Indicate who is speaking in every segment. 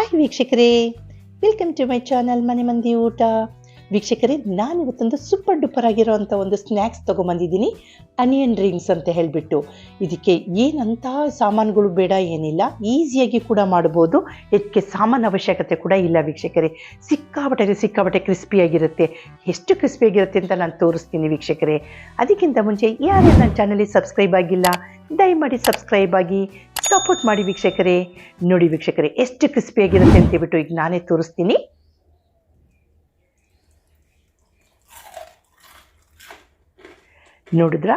Speaker 1: Hi ವೀಕ್ಷಕರೇ. Welcome to my channel ಮನೆ ಮಂದಿ ಊಟ. ವೀಕ್ಷಕರೇ ನಾನು ಇವತ್ತೊಂದು ಸೂಪರ್ ಡೂಪರ್ ಆಗಿರೋವಂಥ ಒಂದು ಸ್ನ್ಯಾಕ್ಸ್ ತೊಗೊಂಬಂದಿದ್ದೀನಿ. ಅನಿಯನ್ ರಿಂಗ್ಸ್ ಅಂತ ಹೇಳಿಬಿಟ್ಟು. ಇದಕ್ಕೆ ಏನಂತ ಸಾಮಾನುಗಳು ಬೇಡ, ಏನಿಲ್ಲ. ಈಸಿಯಾಗಿ ಕೂಡ ಮಾಡ್ಬೋದು. ಇದಕ್ಕೆ ಸಾಮಾನು ಅವಶ್ಯಕತೆ ಕೂಡ ಇಲ್ಲ ವೀಕ್ಷಕರೇ. ಸಿಕ್ಕಾಪಟ್ಟೆ ಸಿಕ್ಕಾಬಟ್ಟೆ ಕ್ರಿಸ್ಪಿಯಾಗಿರುತ್ತೆ ಎಷ್ಟು ಕ್ರಿಸ್ಪಿಯಾಗಿರುತ್ತೆ ಅಂತ ನಾನು ತೋರಿಸ್ತೀನಿ ವೀಕ್ಷಕರೇ. ಅದಕ್ಕಿಂತ ಮುಂಚೆ ಯಾರು ನನ್ನ ಚಾನಲಿಗೆ ಸಬ್ಸ್ಕ್ರೈಬ್ ಆಗಿಲ್ಲ, ದಯಮಾಡಿ ಸಬ್ಸ್ಕ್ರೈಬ್ ಆಗಿ. ಸಪೋರ್ಟ್ ಮಾಡಿ ವೀಕ್ಷಕರೇ, ನೋಡಿ ವೀಕ್ಷಕರೇ, ಎಷ್ಟು ಕ್ರಿಸ್ಪಿಯಾಗಿರುತ್ತೆ ಅಂತ ಹೇಳ್ಬಿಟ್ಟು ಈಗ ನಾನೇ ತೋರಿಸ್ತೀನಿ. ನೋಡಿದ್ರಾ?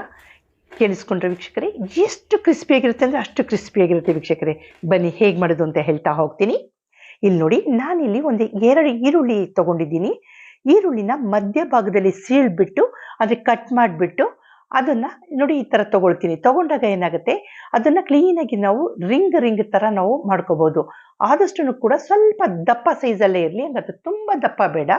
Speaker 1: ಕೇಳಿಸ್ಕೊಂಡ್ರೆ ವೀಕ್ಷಕರೇ, ಎಷ್ಟು ಕ್ರಿಸ್ಪಿಯಾಗಿರುತ್ತೆ ಅಂದರೆ ಅಷ್ಟು ಕ್ರಿಸ್ಪಿಯಾಗಿರುತ್ತೆ ವೀಕ್ಷಕರೇ. ಬನ್ನಿ, ಹೇಗೆ ಮಾಡೋದು ಅಂತ ಹೇಳ್ತಾ ಹೋಗ್ತೀನಿ. ಇಲ್ಲಿ ನೋಡಿ, ನಾನಿಲ್ಲಿ ಒಂದು ಎರಡು ಈರುಳ್ಳಿ ತಗೊಂಡಿದ್ದೀನಿ. ಈರುಳ್ಳಿನ ಮಧ್ಯಭಾಗದಲ್ಲಿ ಸೀಳ್ಬಿಟ್ಟು, ಅದಕ್ಕೆ ಕಟ್ ಮಾಡಿಬಿಟ್ಟು ಅದನ್ನು ನೋಡಿ ಈ ಥರ ತೊಗೊಳ್ತೀನಿ. ತೊಗೊಂಡಾಗ ಏನಾಗುತ್ತೆ? ಅದನ್ನು ಕ್ಲೀನಾಗಿ ನಾವು ರಿಂಗ್ ರಿಂಗ್ ಥರ ನಾವು ಮಾಡ್ಕೋಬೋದು. ಆದಷ್ಟು ಕೂಡ ಸ್ವಲ್ಪ ದಪ್ಪ ಸೈಜಲ್ಲೇ ಇರಲಿ ಅದು ತುಂಬ ದಪ್ಪ ಬೇಡ.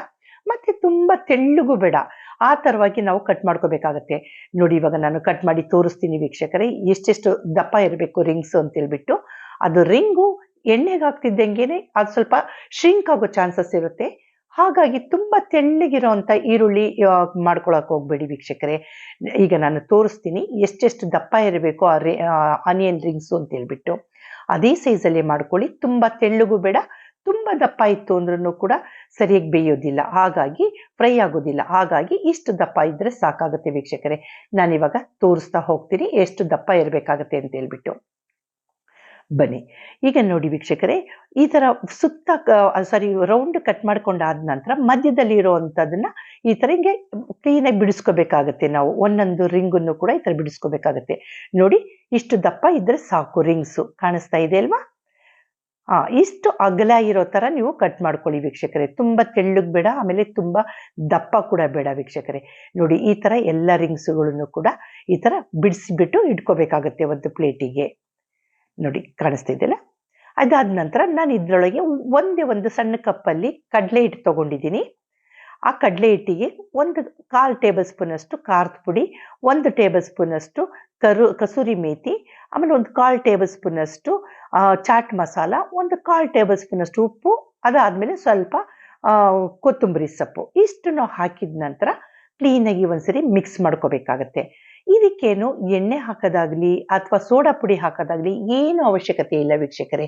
Speaker 1: ಮತ್ತು ತುಂಬ ತೆಳ್ಳಗೂ ಬೇಡ. ಆ ಥರವಾಗಿ ನಾವು ಕಟ್ ಮಾಡ್ಕೋಬೇಕಾಗತ್ತೆ. ನೋಡಿ ಇವಾಗ ನಾನು ಕಟ್ ಮಾಡಿ ತೋರಿಸ್ತೀನಿ ವೀಕ್ಷಕರೇ. ಎಷ್ಟೆಷ್ಟು ದಪ್ಪ ಇರಬೇಕು ರಿಂಗ್ಸು ಅಂತೇಳ್ಬಿಟ್ಟು ಅದು ರಿಂಗು ಎಣ್ಣೆಗೆ ಹಾಕ್ತಿದ್ದಂಗೆ ಅದು ಸ್ವಲ್ಪ ಶ್ರಿಂಕ್ ಆಗೋ ಚಾನ್ಸಸ್ ಇರುತ್ತೆ. ಹಾಗಾಗಿ ತುಂಬ ತೆಳ್ಳಗಿರೋವಂಥ ಈರುಳ್ಳಿ ಮಾಡ್ಕೊಳಕ್ಕೆ ಹೋಗ್ಬೇಡಿ ವೀಕ್ಷಕರೇ. ಈಗ ನಾನು ತೋರಿಸ್ತೀನಿ ಎಷ್ಟೆಷ್ಟು ದಪ್ಪ ಇರಬೇಕು, ಆ ರೇ ಆನಿಯನ್ ರಿಂಗ್ಸು ಅಂತ ಹೇಳ್ಬಿಟ್ಟು. ಅದೇ ಸೈಜಲ್ಲಿ ಮಾಡ್ಕೊಳ್ಳಿ. ತುಂಬ ತೆಳ್ಳಗೂ ಬೇಡ, ತುಂಬ ದಪ್ಪ ಇತ್ತು ಅಂದ್ರೂ ಕೂಡ ಸರಿಯಾಗಿ ಬೇಯೋದಿಲ್ಲ. ಹಾಗಾಗಿ ಫ್ರೈ ಆಗೋದಿಲ್ಲ. ಹಾಗಾಗಿ ಇಷ್ಟು ದಪ್ಪ ಇದ್ದರೆ ಸಾಕಾಗುತ್ತೆ ವೀಕ್ಷಕರೇ. ನಾನಿವಾಗ ತೋರಿಸ್ತಾ ಹೋಗ್ತೀನಿ ಎಷ್ಟು ದಪ್ಪ ಇರಬೇಕಾಗತ್ತೆ ಅಂತ ಹೇಳ್ಬಿಟ್ಟು. ಬನ್ನಿ. ಈಗ ನೋಡಿ ವೀಕ್ಷಕರೇ, ಈ ಥರ ಸುತ್ತ ಸಾರಿ ರೌಂಡ್ ಕಟ್ ಮಾಡ್ಕೊಂಡಾದ ನಂತರ ಮಧ್ಯದಲ್ಲಿ ಇರೋವಂಥದ್ದನ್ನು ಈ ಥರ ಹಿಂಗೆ ಕ್ಲೀನಾಗಿ ಬಿಡಿಸ್ಕೋಬೇಕಾಗತ್ತೆ ನಾವು. ಒಂದೊಂದು ರಿಂಗನ್ನು ಕೂಡ ಈ ಥರ ಬಿಡಿಸ್ಕೋಬೇಕಾಗತ್ತೆ. ನೋಡಿ, ಇಷ್ಟು ದಪ್ಪ ಇದ್ದರೆ ಸಾಕು ರಿಂಗ್ಸು. ಕಾಣಿಸ್ತಾ ಇದೆ ಅಲ್ವಾ? ಹಾಂ ಇಷ್ಟು ಅಗಲ ಇರೋ ಥರ ನೀವು ಕಟ್ ಮಾಡ್ಕೊಳ್ಳಿ ವೀಕ್ಷಕರೇ. ತುಂಬ ತೆಳ್ಳಗೆ ಬೇಡ, ಆಮೇಲೆ ತುಂಬ ದಪ್ಪ ಕೂಡ ಬೇಡ ವೀಕ್ಷಕರೇ. ನೋಡಿ, ಈ ಥರ ಎಲ್ಲ ರಿಂಗ್ಸುಗಳನ್ನು ಕೂಡ ಈ ಥರ ಬಿಡಿಸಿಬಿಟ್ಟು ಇಟ್ಕೋಬೇಕಾಗತ್ತೆ ಒಂದು ಪ್ಲೇಟಿಗೆ. ನೋಡಿ ಕಾಣಿಸ್ತಿದ್ದಿಲ್ಲ ಅದಾದ ನಂತರ ನಾನು ಇದರೊಳಗೆ ಒಂದೇ ಒಂದು ಸಣ್ಣ ಕಪ್ಪಲ್ಲಿ ಕಡಲೆ ಹಿಟ್ಟು ತೊಗೊಂಡಿದ್ದೀನಿ. ಆ ಕಡಲೆ ಹಿಟ್ಟಿಗೆ ಒಂದು ಕಾಲು ಟೇಬಲ್ ಸ್ಪೂನಷ್ಟು ಖಾರದ ಪುಡಿ, ಒಂದು ಟೇಬಲ್ ಸ್ಪೂನಷ್ಟು ಕರು, ಕಸೂರಿ ಮೇಥಿ ಆಮೇಲೆ ಒಂದು ಕಾಲು ಟೇಬಲ್ ಸ್ಪೂನಷ್ಟು ಚಾಟ್ ಮಸಾಲ, ಒಂದು ಕಾಲು ಟೇಬಲ್ ಸ್ಪೂನಷ್ಟು ಉಪ್ಪು, ಅದಾದಮೇಲೆ ಸ್ವಲ್ಪ ಕೊತ್ತಂಬರಿ ಸೊಪ್ಪು. ಇಷ್ಟನ್ನು ಹಾಕಿದ ನಂತರ ಕ್ಲೀನಾಗಿ ಒಂದ್ಸರಿ ಮಿಕ್ಸ್ ಮಾಡ್ಕೋಬೇಕಾಗತ್ತೆ. ಇದಕ್ಕೇನು ಎಣ್ಣೆ ಹಾಕೋದಾಗ್ಲಿ ಅಥವಾ ಸೋಡಾ ಪುಡಿ ಹಾಕೋದಾಗ್ಲಿ ಏನು ಅವಶ್ಯಕತೆ ಇಲ್ಲ ವೀಕ್ಷಕರೇ.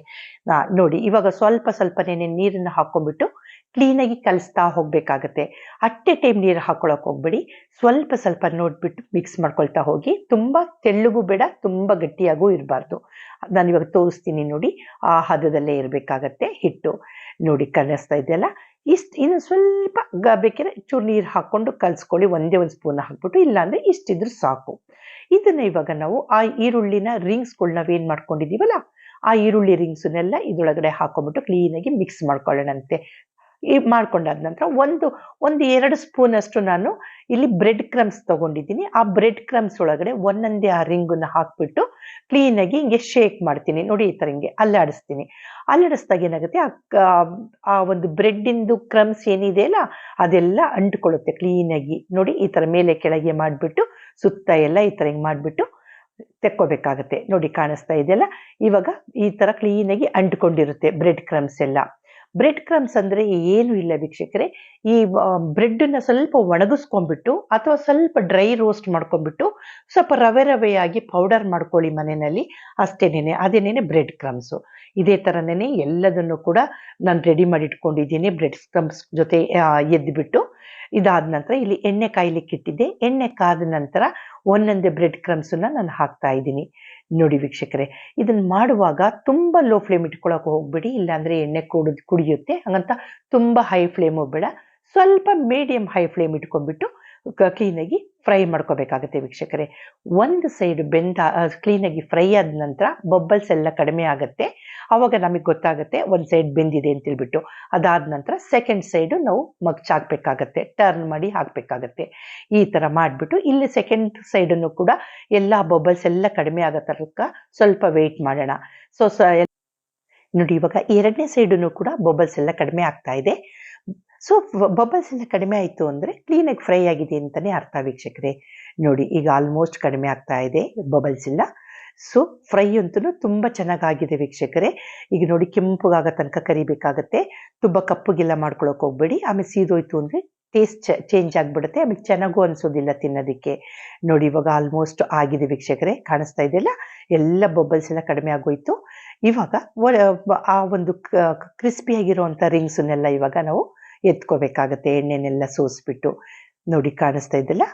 Speaker 1: ನೋಡಿ, ಇವಾಗ ಸ್ವಲ್ಪ ಸ್ವಲ್ಪನೇ ನೀರನ್ನು ಹಾಕೊಂಡ್ಬಿಟ್ಟು ಕ್ಲೀನಾಗಿ ಕಲಿಸ್ತಾ ಹೋಗಬೇಕಾಗತ್ತೆ. ಅಟ್ಟೆ ಟೈಮ್ ನೀರು ಹಾಕೊಳಕ್ ಹೋಗ್ಬೇಡಿ. ಸ್ವಲ್ಪ ಸ್ವಲ್ಪ ನೋಡ್ಬಿಟ್ಟು ಮಿಕ್ಸ್ ಮಾಡ್ಕೊಳ್ತಾ ಹೋಗಿ. ತುಂಬ ತೆಳ್ಳಗೂ ಬೇಡ, ತುಂಬ ಗಟ್ಟಿಯಾಗೂ ಇರಬಾರ್ದು. ಇವಾಗ ತೋರಿಸ್ತೀನಿ ನೋಡಿ. ಆ ಹದದಲ್ಲೇ ಇರಬೇಕಾಗತ್ತೆ ಹಿಟ್ಟು. ನೋಡಿ, ಕಾಣಿಸ್ತಾ ಇದೆಯಲ್ಲ? ಇಷ್ಟು ಇನ್ನು ಸ್ವಲ್ಪ ಬೇಕಿದ್ರೆ ಚೂರು ನೀರು ಹಾಕ್ಕೊಂಡು ಕಲಿಸ್ಕೊಳ್ಳಿ, ಒಂದೇ ಒಂದು ಸ್ಪೂನ್ ಹಾಕ್ಬಿಟ್ಟು, ಇಲ್ಲಾಂದರೆ ಇಷ್ಟಿದ್ರು ಸಾಕು. ಇದನ್ನು ಇವಾಗ ನಾವು ಆ ಈರುಳ್ಳಿನ ರಿಂಗ್ಸ್ಗಳು ನಾವೇನು ಮಾಡ್ಕೊಂಡಿದ್ದೀವಲ್ಲ, ಆ ಈರುಳ್ಳಿ ರಿಂಗ್ಸನ್ನೆಲ್ಲ ಇದರೊಳಗಡೆ ಹಾಕೊಂಡ್ಬಿಟ್ಟು ಕ್ಲೀನಾಗಿ ಮಿಕ್ಸ್ ಮಾಡ್ಕೊಳ್ಳೋಣಂತೆ. ಈ ಮಾಡ್ಕೊಂಡಾದ ನಂತರ ಒಂದು ಒಂದು ಎರಡು ಸ್ಪೂನ್ ಅಷ್ಟು ನಾನು ಇಲ್ಲಿ ಬ್ರೆಡ್ ಕ್ರಮ್ಸ್ ತಗೊಂಡಿದ್ದೀನಿ. ಆ ಬ್ರೆಡ್ ಕ್ರಮ್ಸ್ ಒಳಗಡೆ ಒಂದೊಂದೇ ಆ ರಿಂಗನ್ನು ಹಾಕ್ಬಿಟ್ಟು ಕ್ಲೀನಾಗಿ ಹಿಂಗೆ ಶೇಕ್ ಮಾಡ್ತೀನಿ. ನೋಡಿ ಈ ಥರ ಹಿಂಗೆ ಅಲ್ಲಾಡಿಸ್ತೀನಿ. ಅಲ್ಲಾಡಿಸ್ದಾಗ ಏನಾಗುತ್ತೆ? ಆ ಒಂದು ಬ್ರೆಡ್ಡಿಂದು ಕ್ರಮ್ಸ್ ಏನಿದೆ ಅಲ್ಲ, ಅದೆಲ್ಲ ಅಂಟ್ಕೊಳ್ಳುತ್ತೆ ಕ್ಲೀನಾಗಿ ನೋಡಿ ಈ ಥರ ಮೇಲೆ ಕೆಳಗೆ ಮಾಡಿಬಿಟ್ಟು ಸುತ್ತ ಎಲ್ಲ ಈ ಥರ ಹಿಂಗೆ ಮಾಡಿಬಿಟ್ಟು ತೆಕ್ಕೋಬೇಕಾಗತ್ತೆ. ನೋಡಿ ಕಾಣಿಸ್ತಾ ಇದೆಯಲ್ಲ? ಇವಾಗ ಈ ಥರ ಕ್ಲೀನಾಗಿ ಅಂಟ್ಕೊಂಡಿರುತ್ತೆ ಬ್ರೆಡ್ ಕ್ರಮ್ಸ್ ಎಲ್ಲ. ಬ್ರೆಡ್ ಕ್ರಮ್ಸ್ ಅಂದರೆ ಏನು ಇಲ್ಲ ವೀಕ್ಷಕರೇ. ಈ ಬ್ರೆಡ್ಡನ್ನು ಸ್ವಲ್ಪ ಒಣಗಿಸ್ಕೊಂಡ್ಬಿಟ್ಟು ಅಥವಾ ಸ್ವಲ್ಪ ಡ್ರೈ ರೋಸ್ಟ್ ಮಾಡ್ಕೊಂಡ್ಬಿಟ್ಟು ಸ್ವಲ್ಪ ರವೆ ರವೆಯಾಗಿ ಪೌಡರ್ ಮಾಡ್ಕೊಳ್ಳಿ ಮನೆಯಲ್ಲಿ. ಅಷ್ಟೇನೇನೆ, ಅದೇನೇನೆ ಬ್ರೆಡ್ ಕ್ರಮ್ಸು ಇದೇ ಥರನೇ ಎಲ್ಲದನ್ನು ಕೂಡ ನಾನು ರೆಡಿ ಮಾಡಿ ಇಟ್ಕೊಂಡಿದ್ದೀನಿ ಬ್ರೆಡ್ ಕ್ರಮ್ಸ್ ಜೊತೆ ಎದ್ದುಬಿಟ್ಟು ಇದಾದ ನಂತರ ಇಲ್ಲಿ ಎಣ್ಣೆ ಕಾಯ್ಲಿಕ್ಕೆ ಇಟ್ಟಿದ್ದೆ ಎಣ್ಣೆ ಕಾದ ನಂತರ ಒಂದೊಂದೇ ಬ್ರೆಡ್ ಕ್ರಮ್ಸನ್ನು ನಾನು ಹಾಕ್ತಾ ಇದ್ದೀನಿ. ನೋಡಿ ವೀಕ್ಷಕರೇ ಇದನ್ನು ಮಾಡುವಾಗ ತುಂಬ ಲೋ ಫ್ಲೇಮ್ ಇಟ್ಕೊಳ್ಳೋಕೆ ಹೋಗಬೇಡಿ, ಇಲ್ಲಾಂದರೆ ಎಣ್ಣೆ ಕುಡ್, ಕುಡಿಯುತ್ತೆ, ಹಾಗಂತ ತುಂಬ ಹೈ ಫ್ಲೇಮು ಬೇಡ ಸ್ವಲ್ಪ ಮೀಡಿಯಮ್ ಹೈ ಫ್ಲೇಮ್ ಇಟ್ಕೊಂಡ್ಬಿಟ್ಟು ಕ್ಲೀನಾಗಿ ಫ್ರೈ ಮಾಡ್ಕೋಬೇಕಾಗುತ್ತೆ ವೀಕ್ಷಕರೇ. ಒಂದು ಸೈಡ್ ಬೆಂದ ಕ್ಲೀನಾಗಿ ಫ್ರೈ ಆದ ನಂತರ ಬಬ್ಬಲ್ಸ್ ಎಲ್ಲ ಕಡಿಮೆ ಆಗುತ್ತೆ. ಆವಾಗ ನಮಗೆ ಗೊತ್ತಾಗುತ್ತೆ ಒಂದು ಸೈಡ್ ಬೆಂದಿದೆ ಅಂತೇಳ್ಬಿಟ್ಟು ಅದಾದ ನಂತರ ಸೆಕೆಂಡ್ ಸೈಡು ನಾವು ಮಗ್ಚ್ ಹಾಕ್ಬೇಕಾಗತ್ತೆ ಟರ್ನ್ ಮಾಡಿ ಹಾಕಬೇಕಾಗತ್ತೆ. ಈ ಥರ ಮಾಡಿಬಿಟ್ಟು ಇಲ್ಲಿ ಸೆಕೆಂಡ್ ಸೈಡನ್ನು ಕೂಡ ಎಲ್ಲ ಬಬಲ್ಸ್ ಎಲ್ಲ ಕಡಿಮೆ ಆಗೋ ತರಕ ಸ್ವಲ್ಪ ವೆಯ್ಟ್ ಮಾಡೋಣ. ಸೊ ಸ ನೋಡಿ ಇವಾಗ ಎರಡನೇ ಸೈಡನ್ನು ಕೂಡ ಬಬಲ್ಸ್ ಎಲ್ಲ ಕಡಿಮೆ ಆಗ್ತಾ ಇದೆ. ಸೊ ಬಬಲ್ಸ್ ಎಲ್ಲ ಕಡಿಮೆ ಆಯಿತು ಅಂದರೆ ಕ್ಲೀನಾಗಿ ಫ್ರೈ ಆಗಿದೆ ಅಂತಲೇ ಅರ್ಥ ವೀಕ್ಷಕರೇ. ನೋಡಿ ಈಗ ಆಲ್ಮೋಸ್ಟ್ ಕಡಿಮೆ ಆಗ್ತಾ ಇದೆ ಬಬಲ್ಸ್ ಎಲ್ಲ. ಸೊ ಫ್ರೈ ಅಂತೂ ತುಂಬ ಚೆನ್ನಾಗಾಗಿದೆ ವೀಕ್ಷಕರೇ. ಈಗ ನೋಡಿ ಕೆಂಪುಗಾಗೋ ತನಕ ಕರಿಬೇಕಾಗತ್ತೆ. ತುಂಬ ಕಪ್ಪುಗೆಲ್ಲ ಮಾಡ್ಕೊಳಕ್ಕೆ ಹೋಗ್ಬೇಡಿ. ಆಮೇಲೆ ಸೀದೋಯ್ತು ಅಂದರೆ ಟೇಸ್ಟ್ ಚೇಂಜ್ ಆಗಿಬಿಡುತ್ತೆ. ಆಮೇಲೆ ಚೆನ್ನಾಗೂ ಅನಿಸೋದಿಲ್ಲ ತಿನ್ನೋದಕ್ಕೆ. ನೋಡಿ ಇವಾಗ ಆಲ್ಮೋಸ್ಟ್ ಆಗಿದೆ ವೀಕ್ಷಕರೇ. ಕಾಣಿಸ್ತಾ ಇದೆಯಲ್ಲ ಎಲ್ಲ ಬಬಲ್ಸ್ ಎಲ್ಲ ಕಡಿಮೆ ಆಗೋಯ್ತು. ಇವಾಗ ಆ ಒಂದು ಕ್ರಿಸ್ಪಿಯಾಗಿರುವಂಥ ರಿಂಗ್ಸನ್ನೆಲ್ಲ ಇವಾಗ ನಾವು ಎತ್ಕೋಬೇಕಾಗತ್ತೆ. ಎಣ್ಣೆನೆಲ್ಲ ಸೋಸ್ಬಿಟ್ಟು. ನೋಡಿ ಕಾಣಿಸ್ತಾ ಇದೆಯಲ್ಲ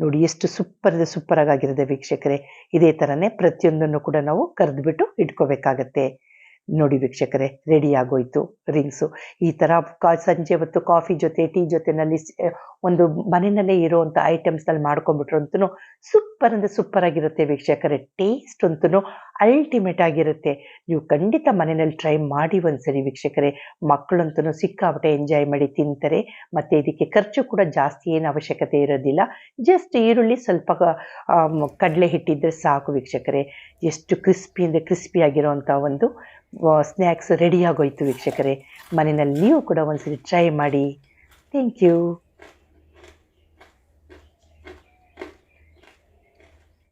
Speaker 1: ನೋಡಿ, ಎಷ್ಟು ಸೂಪರ್ ಸೂಪರ್ ಆಗಿರುತ್ತೆ ವೀಕ್ಷಕರೇ. ಇದೇ ಥರನೇ ಪ್ರತಿಯೊಂದನ್ನು ಕೂಡ ನಾವು ಕರೆದ್ಬಿಟ್ಟು ಇಟ್ಕೋಬೇಕಾಗತ್ತೆ. ನೋಡಿ ವೀಕ್ಷಕರೇ ರೆಡಿ ಆಗೋಯ್ತು ರಿಂಗ್ಸು ಈ ಥರ ಕಾ, ಸಂಜೆ ಹೊತ್ತು ಕಾಫಿ ಜೊತೆ ಟೀ ಜೊತೆನಲ್ಲಿ ಒಂದು ಮನೆಯಲ್ಲೇ ಇರೋವಂಥ ಐಟಮ್ಸ್ನಲ್ಲಿ ಮಾಡ್ಕೊಂಡ್ಬಿಟ್ರಂತೂ ಸೂಪರ್ ಅಂದರೆ ಸೂಪರ್ ಆಗಿರುತ್ತೆ ವೀಕ್ಷಕರೇ. ಟೇಸ್ಟ್ ಅಂತೂ ಅಲ್ಟಿಮೇಟ್ ಆಗಿರುತ್ತೆ. ನೀವು ಖಂಡಿತ ಮನೆಯಲ್ಲಿ ಟ್ರೈ ಮಾಡಿ ಒಂದ್ಸರಿ ವೀಕ್ಷಕರೇ. ಮಕ್ಕಳಂತೂ ಸಿಕ್ಕಾಪಟ್ಟೆ ಎಂಜಾಯ್ ಮಾಡಿ ತಿಂತಾರೆ. ಮತ್ತು ಇದಕ್ಕೆ ಖರ್ಚು ಕೂಡ ಜಾಸ್ತಿ ಏನು ಅವಶ್ಯಕತೆ ಇರೋದಿಲ್ಲ. ಜಸ್ಟ್ ಈರುಳ್ಳಿ ಸ್ವಲ್ಪ ಕಡಲೆ ಹಿಟ್ಟಿದ್ದರೆ ಸಾಕು ವೀಕ್ಷಕರೇ. ಎಷ್ಟು ಕ್ರಿಸ್ಪಿ ಅಂದರೆ ಕ್ರಿಸ್ಪಿ ಆಗಿರೋವಂಥ ಒಂದು ಸ್ನ್ಯಾಕ್ಸ್ ರೆಡಿಯಾಗೋಯ್ತು ವೀಕ್ಷಕರೇ. ಮನೆಯಲ್ಲಿ ನೀವು ಕೂಡ ಒಂದ್ಸರಿ ಟ್ರೈ ಮಾಡಿ. Thank you